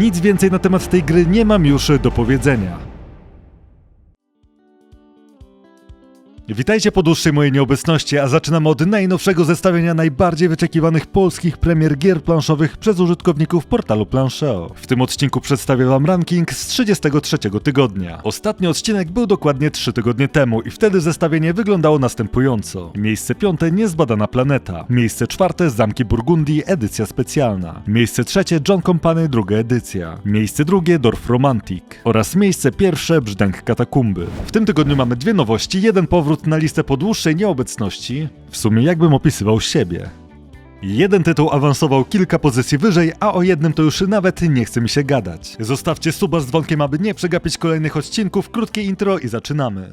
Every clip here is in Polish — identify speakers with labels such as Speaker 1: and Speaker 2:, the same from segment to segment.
Speaker 1: Nic więcej na temat tej gry nie mam już do powiedzenia. Witajcie po dłuższej mojej nieobecności, a zaczynamy od najnowszego zestawienia najbardziej wyczekiwanych polskich premier gier planszowych przez użytkowników portalu Plancheo. W tym odcinku przedstawię wam ranking z 33 tygodnia. Ostatni odcinek był dokładnie 3 tygodnie temu i wtedy zestawienie wyglądało następująco. Miejsce piąte Niezbadana Planeta. Miejsce czwarte Zamki Burgundii, edycja specjalna. Miejsce trzecie John Company, druga edycja. Miejsce drugie Dorf Romantic. Oraz miejsce pierwsze Brzdęk Katakumby. W tym tygodniu mamy dwie nowości, jeden powrót na listę po dłuższej nieobecności. W sumie jakbym opisywał siebie. Jeden tytuł awansował kilka pozycji wyżej, a o jednym to już nawet nie chce mi się gadać. Zostawcie suba z dzwonkiem, aby nie przegapić kolejnych odcinków, krótkie intro i zaczynamy.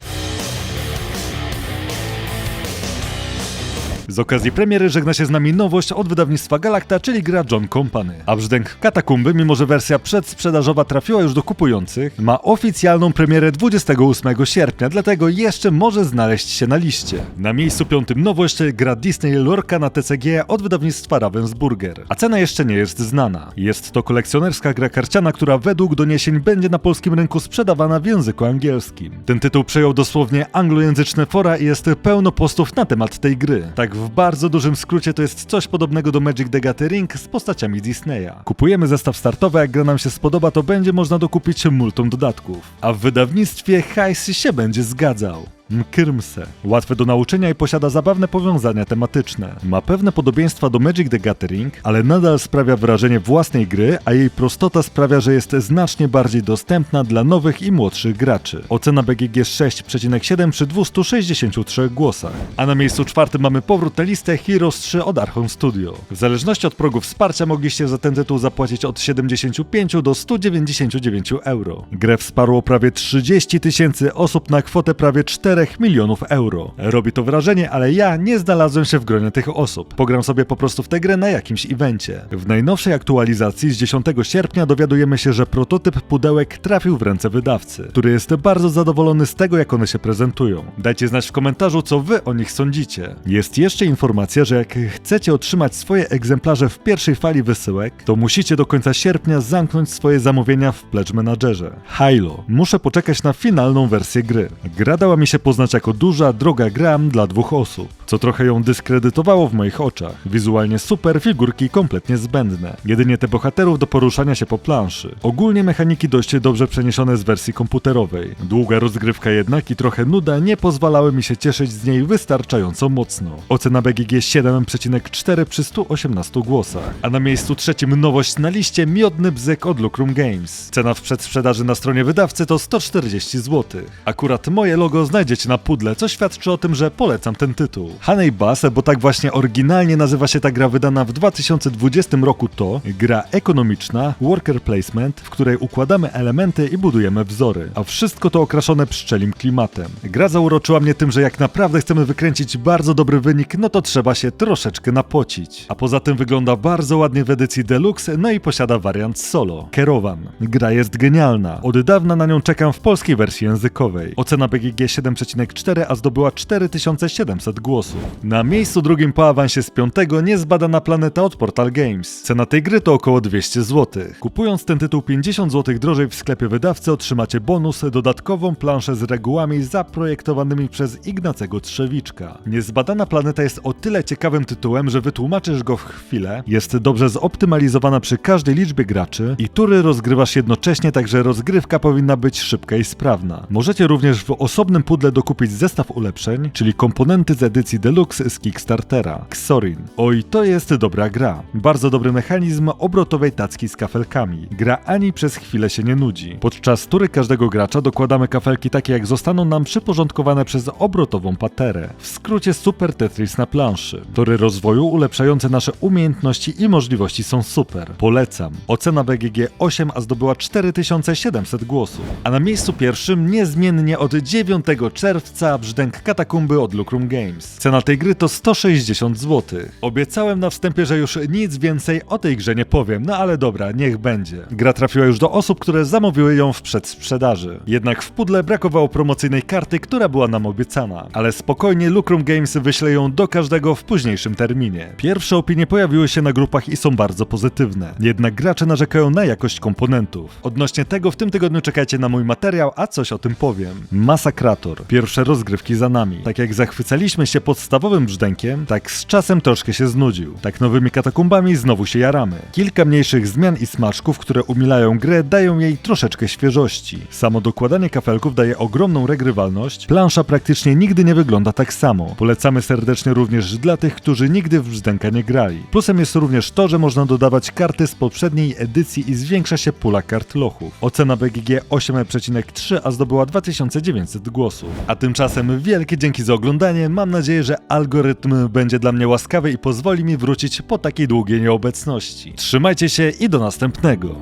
Speaker 1: Z okazji premiery żegna się z nami nowość od wydawnictwa Galacta, czyli gra John Company. A brzdęk Katakumby, mimo że wersja przedsprzedażowa trafiła już do kupujących, ma oficjalną premierę 28 sierpnia, dlatego jeszcze może znaleźć się na liście. Na miejscu piątym nowość gra Disney Lorca na TCG od wydawnictwa Ravensburger. A cena jeszcze nie jest znana. Jest to kolekcjonerska gra karciana, która według doniesień będzie na polskim rynku sprzedawana w języku angielskim. Ten tytuł przejął dosłownie anglojęzyczne fora i jest pełno postów na temat tej gry. Tak w bardzo dużym skrócie to jest coś podobnego do Magic the Gathering z postaciami Disneya. Kupujemy zestaw startowy, jak gra nam się spodoba, to będzie można dokupić multum dodatków. A w wydawnictwie hajs się będzie zgadzał. Mkyrmse. Łatwe do nauczenia i posiada zabawne powiązania tematyczne. Ma pewne podobieństwa do Magic the Gathering, ale nadal sprawia wrażenie własnej gry, a jej prostota sprawia, że jest znacznie bardziej dostępna dla nowych i młodszych graczy. Ocena BGG 6,7 przy 263 głosach. A na miejscu czwartym mamy powrót na listę Heroes 3 od Archon Studio. W zależności od progu wsparcia mogliście za ten tytuł zapłacić od 75 do 199 euro. Grę wsparło prawie 30 tysięcy osób na kwotę prawie 4 milionów euro. Robi to wrażenie, ale ja nie znalazłem się w gronie tych osób. Pogram sobie po prostu w tę grę na jakimś evencie. W najnowszej aktualizacji z 10 sierpnia dowiadujemy się, że prototyp pudełek trafił w ręce wydawcy, który jest bardzo zadowolony z tego, jak one się prezentują. Dajcie znać w komentarzu, co wy o nich sądzicie. Jest jeszcze informacja, że jak chcecie otrzymać swoje egzemplarze w pierwszej fali wysyłek, to musicie do końca sierpnia zamknąć swoje zamówienia w Pledge Managerze. Hilo. Muszę poczekać na finalną wersję gry. Gra dała mi się poznać jako duża, droga gra dla dwóch osób, co trochę ją dyskredytowało w moich oczach. Wizualnie super, figurki kompletnie zbędne. Jedynie te bohaterów do poruszania się po planszy. Ogólnie mechaniki dość dobrze przeniesione z wersji komputerowej. Długa rozgrywka jednak i trochę nuda nie pozwalały mi się cieszyć z niej wystarczająco mocno. Ocena BGG 7,4 przy 118 głosach. A na miejscu trzecim nowość na liście Miodny Bzyk od Lucrum Games. Cena w przedsprzedaży na stronie wydawcy to 140 zł. Akurat moje logo na pudle, co świadczy o tym, że polecam ten tytuł. Honey Bass, bo tak właśnie oryginalnie nazywa się ta gra wydana w 2020 roku to gra ekonomiczna, worker placement, w której układamy elementy i budujemy wzory, a wszystko to okraszone pszczelim klimatem. Gra zauroczyła mnie tym, że jak naprawdę chcemy wykręcić bardzo dobry wynik, no to trzeba się troszeczkę napocić. A poza tym wygląda bardzo ładnie w edycji deluxe, no i posiada wariant solo. Kerowan. Gra jest genialna. Od dawna na nią czekam w polskiej wersji językowej. Ocena BGG 7,4, a zdobyła 4700 głosów. Na miejscu drugim po awansie z piątego niezbadana planeta od Portal Games. Cena tej gry to około 200 zł. Kupując ten tytuł 50 zł drożej w sklepie wydawcy otrzymacie bonus, dodatkową planszę z regułami zaprojektowanymi przez Ignacego Trzewiczka. Niezbadana planeta jest o tyle ciekawym tytułem, że wytłumaczysz go w chwilę, jest dobrze zoptymalizowana przy każdej liczbie graczy i tury rozgrywasz jednocześnie, także rozgrywka powinna być szybka i sprawna. Możecie również w osobnym pudle dokupić zestaw ulepszeń, czyli komponenty z edycji Deluxe z Kickstartera. Xorin. Oj, to jest dobra gra. Bardzo dobry mechanizm obrotowej tacki z kafelkami. Gra ani przez chwilę się nie nudzi. Podczas tury każdego gracza dokładamy kafelki takie jak zostaną nam przyporządkowane przez obrotową paterę. W skrócie Super Tetris na planszy. Tory rozwoju ulepszające nasze umiejętności i możliwości są super. Polecam. Ocena BGG 8, a zdobyła 4700 głosów. A na miejscu pierwszym niezmiennie od 9 czerwca czerwca, brzdęk Katakumby od Lucrum Games. Cena tej gry to 160 zł. Obiecałem na wstępie, że już nic więcej o tej grze nie powiem, no ale dobra, niech będzie. Gra trafiła już do osób, które zamówiły ją w przedsprzedaży. Jednak w pudle brakowało promocyjnej karty, która była nam obiecana. Ale spokojnie Lucrum Games wyśle ją do każdego w późniejszym terminie. Pierwsze opinie pojawiły się na grupach i są bardzo pozytywne. Jednak gracze narzekają na jakość komponentów. Odnośnie tego w tym tygodniu czekajcie na mój materiał, a coś o tym powiem. Masakrator. Pierwsze rozgrywki za nami. Tak jak zachwycaliśmy się podstawowym brzdękiem, tak z czasem troszkę się znudził. Tak nowymi katakumbami znowu się jaramy. Kilka mniejszych zmian i smaczków, które umilają grę, dają jej troszeczkę świeżości. Samo dokładanie kafelków daje ogromną regrywalność. Plansza praktycznie nigdy nie wygląda tak samo. Polecamy serdecznie również dla tych, którzy nigdy w brzdęka nie grali. Plusem jest również to, że można dodawać karty z poprzedniej edycji i zwiększa się pula kart lochów. Ocena BGG 8,3, a zdobyła 2900 głosów. A tymczasem wielkie dzięki za oglądanie. Mam nadzieję, że algorytm będzie dla mnie łaskawy i pozwoli mi wrócić po takiej długiej nieobecności. Trzymajcie się i do następnego.